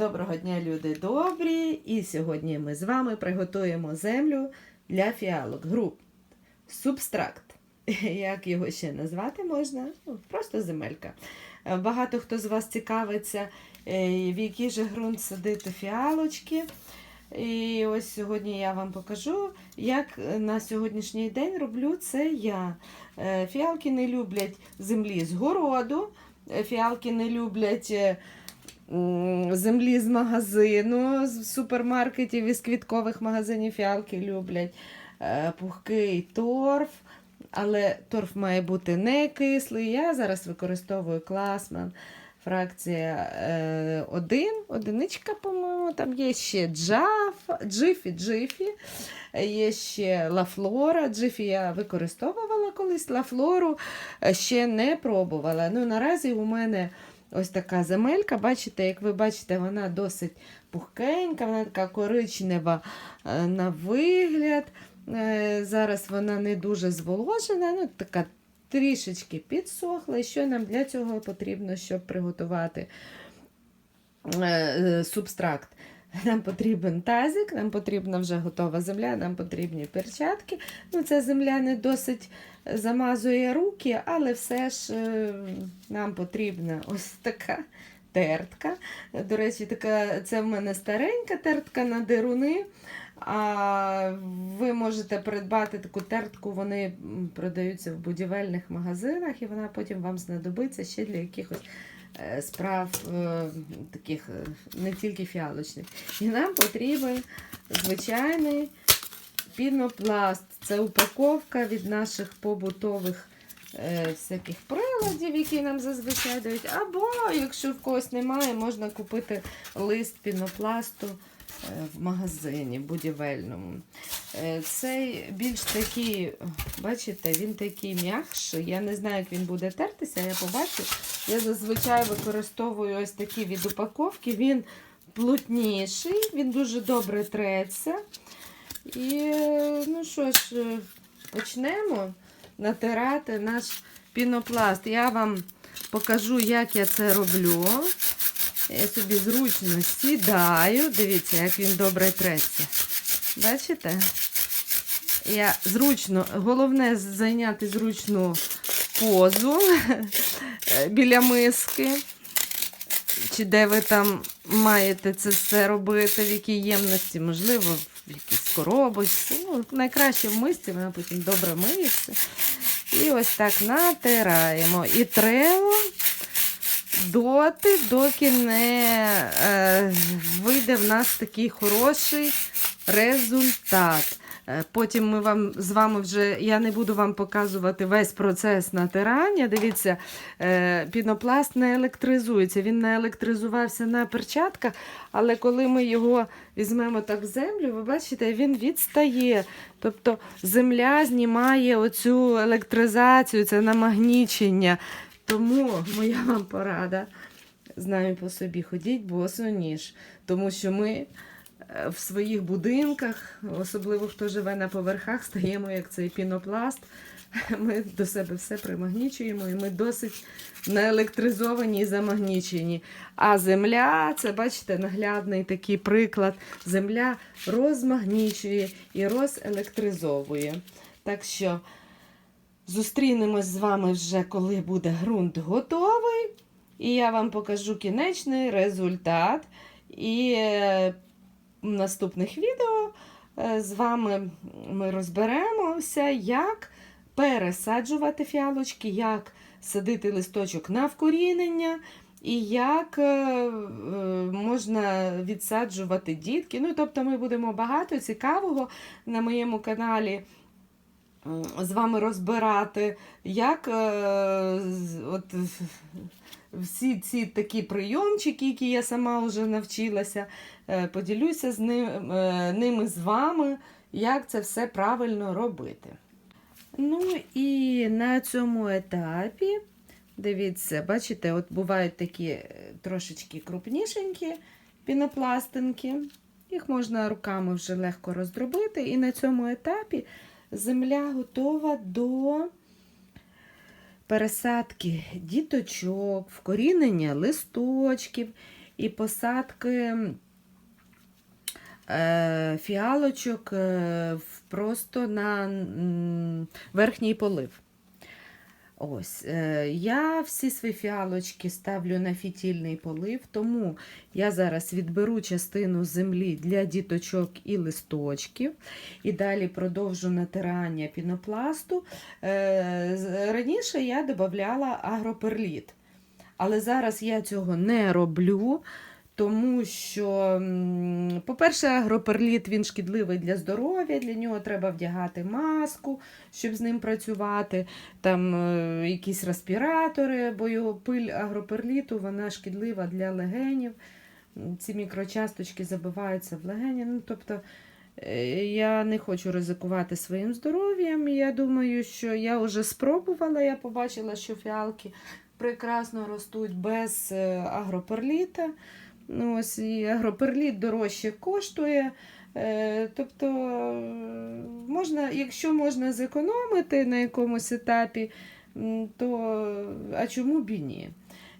Доброго дня, люди добрі! І сьогодні ми з вами приготуємо землю для фіалок. Груп субстракт. Як його ще назвати можна? Ну, просто земелька. Е, Багато хто з вас цікавиться, е, в який же ґрунт садити фіалочки. І ось сьогодні я вам покажу, як на сьогоднішній день роблю це я. Е, Фіалки не люблять землі з городу, фіалки не люблять. Е, землі з магазину, з супермаркетів і з квіткових магазинів фіалки люблять е, пухкий торф. Але торф має бути не кислий. Я зараз використовую класман. Фракція 1, одиничка, по-моєму, там є ще джаф, джифі, джифі, є ще лафлора. Джифі я використовувала колись, лафлору е, ще не пробувала. Ну, наразі у мене ось така земелька. Бачите, як ви бачите, вона досить пухкенька, вона така коричнева е, на вигляд. Е, Зараз вона не дуже зволожена, ну така трішечки підсохла. Що нам для цього потрібно, щоб приготувати е, субстракт? Нам потрібен тазик, нам потрібна вже готова земля, нам потрібні перчатки. Ну, Ця земля не досить замазує руки, але все ж е, нам потрібна ось така тертка. До речі, така, це в мене старенька тертка на деруни. А ви можете придбати таку тертку, вони продаються в будівельних магазинах, і вона потім вам знадобиться ще для якихось е, справ е, таких не тільки фіалочних. І нам потрібен звичайний пінопласт. Це упаковка від наших побутових е, всяких приладів, які нам зазвичай дають. Або, якщо в когось немає, можна купити лист пінопласту е, в магазині будівельному. Е, Цей більш такий, бачите, він такий м'якший. Я не знаю, як він буде тертися, я побачу. Я зазвичай використовую ось такі від упаковки. Він плотніший, він дуже добре треться. І е, ну що ж, е, почнемо натирати наш пінопласт. Я вам покажу, як я це роблю. Я собі зручно сідаю. Дивіться, як він добре треться. Бачите? Я зручно, головне зайняти зручну позу біля миски. Чи де ви там маєте це все робити, в якій ємності, можливо, в коробочки. Ну, найкраще в мисці, вона потім добре миється. І ось так натираємо. І треба доти, доки не е, вийде в нас такий хороший результат. Е, Потім ми вам з вами вже я не буду вам показувати весь процес натирання. Дивіться, е, пінопласт не електризується. Він не електризувався на перчатках, але коли ми його візьмемо так в землю, ви бачите, він відстає. Тобто земля знімає оцю електризацію, це намагнічення. Тому моя вам порада. Знаю по собі, ходіть босо ніж, тому що ми в своїх будинках, особливо хто живе на поверхах, стаємо як цей пінопласт. Ми до себе все примагнічуємо, і ми досить наелектризовані і замагнічені. А земля, це бачите, наглядний такий приклад. Земля розмагнічує і розелектризовує. Так що зустрінемось з вами вже, коли буде ґрунт готовий. І я вам покажу кінечний результат. І е, наступних відео е, з вами ми розберемося, як пересаджувати фіалочки, як садити листочок на вкорінення. І як е, е, можна відсаджувати дітки. Ну, тобто, ми будемо багато цікавого на моєму каналі з вами розбирати, як от, всі ці такі прийомчики, які я сама вже навчилася, е, поділюся з ним, е, ними з вами, як це все правильно робити. Ну і на цьому етапі, дивіться, бачите, от бувають такі е, трошечки крупнішенькі пінопластинки. Їх можна руками вже легко роздробити. І на цьому етапі земля готова до пересадки діточок, вкорінення листочків. і посадки е, фіалочок е, просто на верхній полив. Ось, е, я всі свої фіалочки ставлю на фітільний полив, тому я зараз відберу частину землі для діточок і листочків, і далі продовжу натирання пінопласту. Е, Раніше я додавала агроперліт, але зараз я цього не роблю. Тому що, по-перше, агроперліт він шкідливий для здоров'я, для нього треба вдягати маску, щоб з ним працювати, там е, якісь респіратори, бо його пиль агроперліту вона шкідлива для легенів. Ці мікрочасточки забиваються в легені. Ну, тобто, е, я не хочу ризикувати своїм здоров'ям. Я думаю, що я вже спробувала, я побачила, що фіалки прекрасно ростуть без е, агроперліта. Ну, ось і агроперліт дорожче коштує. Е, Тобто, можна, якщо можна зекономити на якомусь етапі, то а чому б і ні?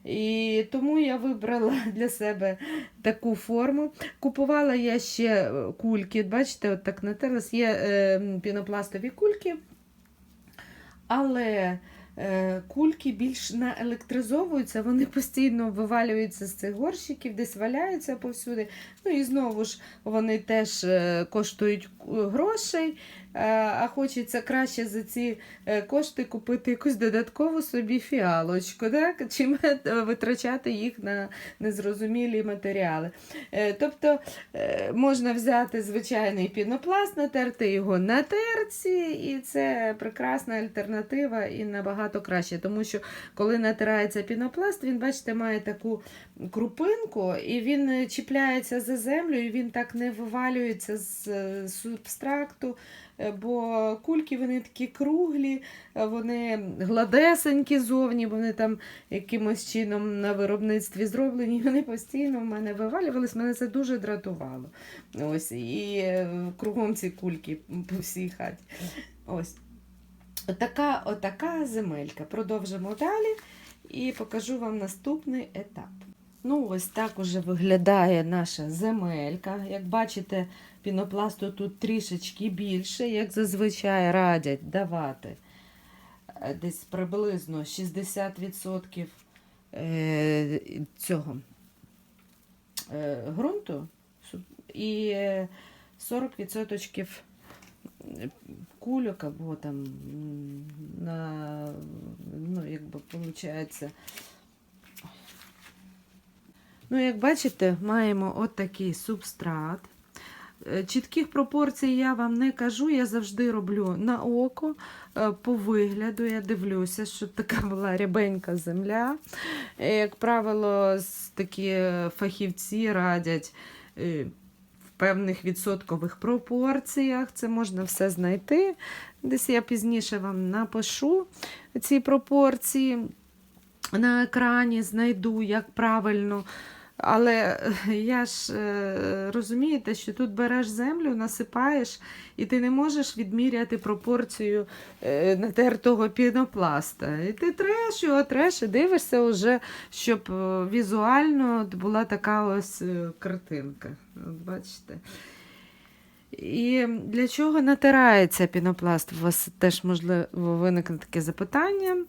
І тому я вибрала для себе таку форму. Купувала я ще е, кульки. Бачите, от так натерлась. Є е, пінопластові кульки, але кульки більш наелектризовуються, вони постійно вивалюються з цих горщиків, десь валяються повсюди. Ну і знову ж вони теж е, коштують е, грошей, е, а хочеться краще за ці е, кошти купити якусь додаткову собі фіалочку, так? чим е, витрачати їх на незрозумілі матеріали. Е, Тобто е, можна взяти звичайний пінопласт, натерти його на терці, і це прекрасна альтернатива і набагато краще. Тому що коли натирається пінопласт, він, бачите, має таку крупинку, і він е, чіпляється за землю, і він так не вивалюється з е, субстракту. Е, Бо кульки вони такі круглі, е, вони гладесенькі зовні, вони там якимось чином на виробництві зроблені, вони постійно в мене вивалювались, мене це дуже дратувало. Ось, і е, кругом ці кульки по всій хаті. Ось. Отака, отака земелька. Продовжимо далі і покажу вам наступний етап. Ну, ось так уже виглядає наша земелька. Як бачите, пінопласту тут трішечки більше, як зазвичай радять давати е, десь приблизно 60% е, цього е, ґрунту і е, 40% кульок або там на, ну, якби виходить. Ну, як бачите, маємо от такий субстрат. Е, Чітких пропорцій я вам не кажу, я завжди роблю на око, е, по вигляду. Я дивлюся, щоб така була рябенька земля. Е, Як правило, такі фахівці радять в певних відсоткових пропорціях. Це можна все знайти. Десь я пізніше вам напишу ці пропорції на екрані, знайду, як правильно. Але е, я ж е, розумієте, що тут береш землю, насипаєш, і ти не можеш відміряти пропорцію е, натертого пінопласта. І ти треш його, треш і дивишся вже, щоб візуально була така ось картинка. От бачите. І для чого натирається пінопласт? У вас теж можливо виникне таке запитання.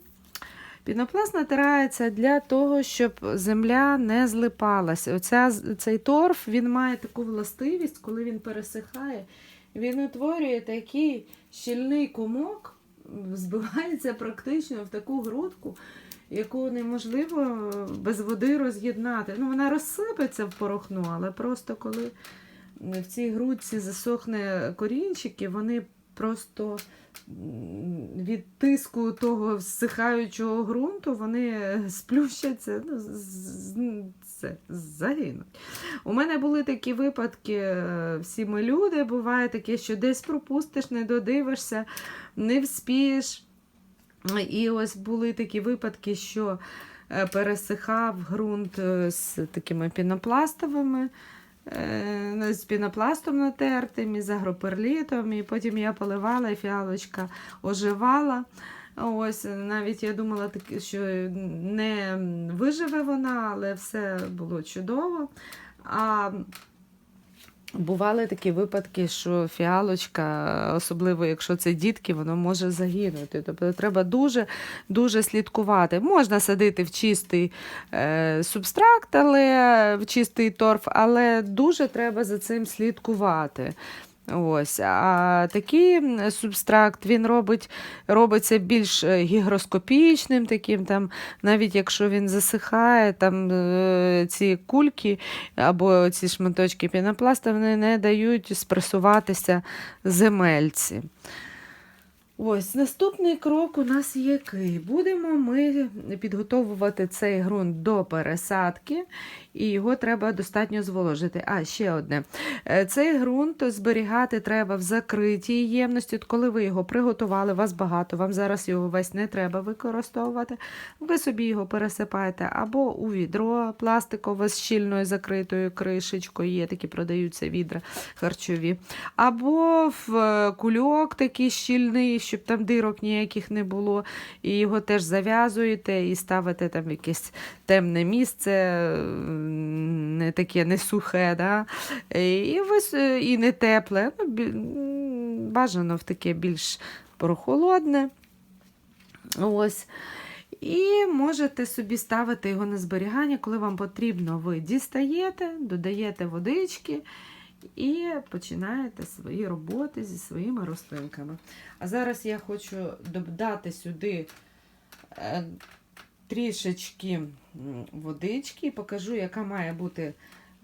Пінопласт натирається для того, щоб земля не злипалася. Оця, цей торф він має таку властивість, коли він пересихає, він утворює такий щільний комок, збивається практично в таку грудку, яку неможливо без води роз'єднати. Ну, вона розсипеться в порохну, але просто коли в цій грудці засохне корінчики, вони просто від тиску того всихаючого ґрунту вони сплющаться, ну, це, загинуть. У мене були такі випадки, е, всі ми люди, буває таке, що десь пропустиш, не додивишся, не вспієш. І ось були такі випадки, що е, пересихав ґрунт е, з такими пінопластовими з пінопластом натертим, і з агроперлітом, і потім я поливала, і фіалочка оживала. Ось навіть я думала, що не виживе вона, але все було чудово. А бували такі випадки, що фіалочка, особливо якщо це дітки, воно може загинути. Тобто треба дуже дуже слідкувати. Можна садити в чистий е, субстракт, але в чистий торф, але дуже треба за цим слідкувати. Ось, а такий субстракт він робить, робиться більш е, гігроскопічним, таким, там, навіть якщо він засихає, там е, ці кульки або ці шматочки пінопласта вони не дають спресуватися земельці. Ось наступний крок у нас який? Будемо ми підготовувати цей ґрунт до пересадки, і його треба достатньо зволожити. А, ще одне. Е, Цей ґрунт зберігати треба в закритій ємності. От коли ви його приготували, вас багато, вам зараз його весь не треба використовувати. Ви собі його пересипаєте або у відро пластикове з щільною закритою кришечкою, є такі продаються відра харчові, або в е, кульок такий щільний, щоб там дирок ніяких не було. І його теж зав'язуєте і ставите там в якесь темне місце, не таке не сухе, да? і, і не тепле. Ну, бажано в таке більш прохолодне. Ось. І можете собі ставити його на зберігання, коли вам потрібно, ви дістаєте, додаєте водички і починаєте свої роботи зі своїми рослинками. А зараз я хочу додати сюди е, трішечки водички і покажу, яка має бути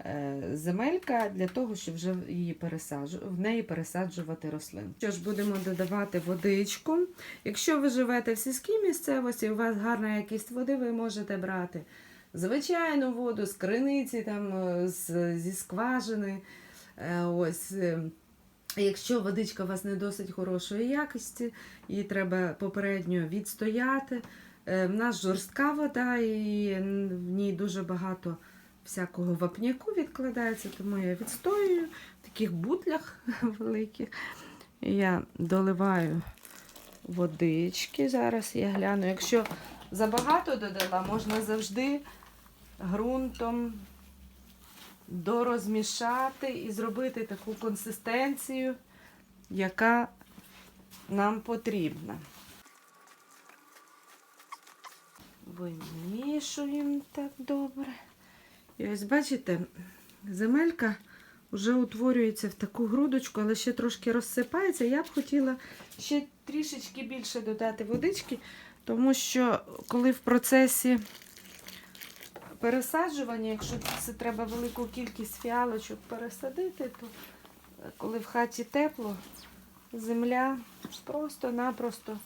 е, земелька для того, щоб вже її пересаджу, в неї пересаджувати рослин. Що ж, будемо додавати водичку. Якщо ви живете в сільській місцевості, у вас гарна якість води, ви можете брати звичайну воду з криниці, там, е, зі скважини. Е, Ось. е, Якщо водичка у вас не досить хорошої якості, її треба попередньо відстояти. Е, В нас жорстка вода, і в ній дуже багато всякого вапняку відкладається, тому я відстоюю в таких бутлях великих. Я доливаю водички. Зараз я гляну. Якщо забагато додала, можна завжди ґрунтом дорозмішати і зробити таку консистенцію, яка нам потрібна. Вимішуємо так добре. І ось бачите, земелька вже утворюється в таку грудочку, але ще трошки розсипається. Я б хотіла ще трішечки більше додати водички, тому що коли в процесі пересаджування, якщо це треба велику кількість фіалочок пересадити, то коли в хаті тепло, земля просто-напросто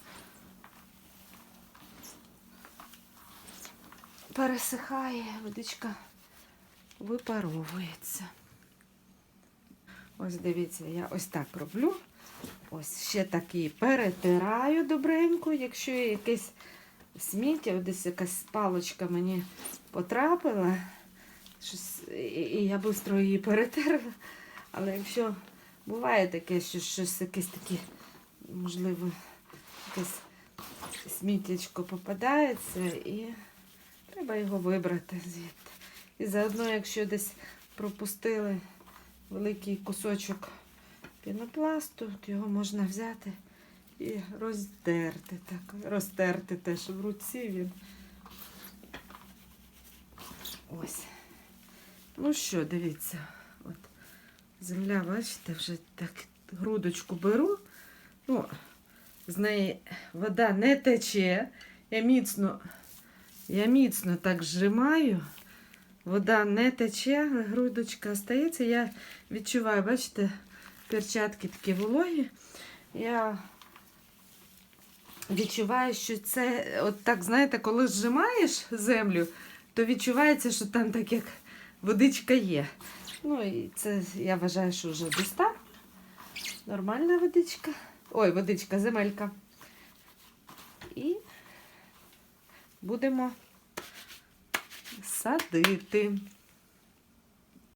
пересихає, водичка випаровується. Ось дивіться, я ось так роблю. Ось ще такі перетираю добренько, якщо є якесь сміття, десь якась палочка мені потрапила, щось, і я швидко її перетерла. Але якщо буває таке, що щось якесь таке, можливо, якесь сміттячко попадається, і треба його вибрати звідти. І заодно, якщо десь пропустили великий кусочок пінопласту, то його можна взяти і роздерти так, розтерти те, що в руці він. Ось. Ну що, дивіться, от земля, бачите, вже так грудочку беру. Ну, з неї вода не тече. Я міцно, я міцно так зжимаю. Вода не тече, грудочка стається. Я відчуваю, бачите, перчатки такі вологі. Я відчуваю, що це, от так, знаєте, коли зжимаєш землю, то відчувається, що там так як водичка є. Ну і це я вважаю, що вже достатньо. Нормальна водичка. Ой, водичка, земелька. І будемо садити.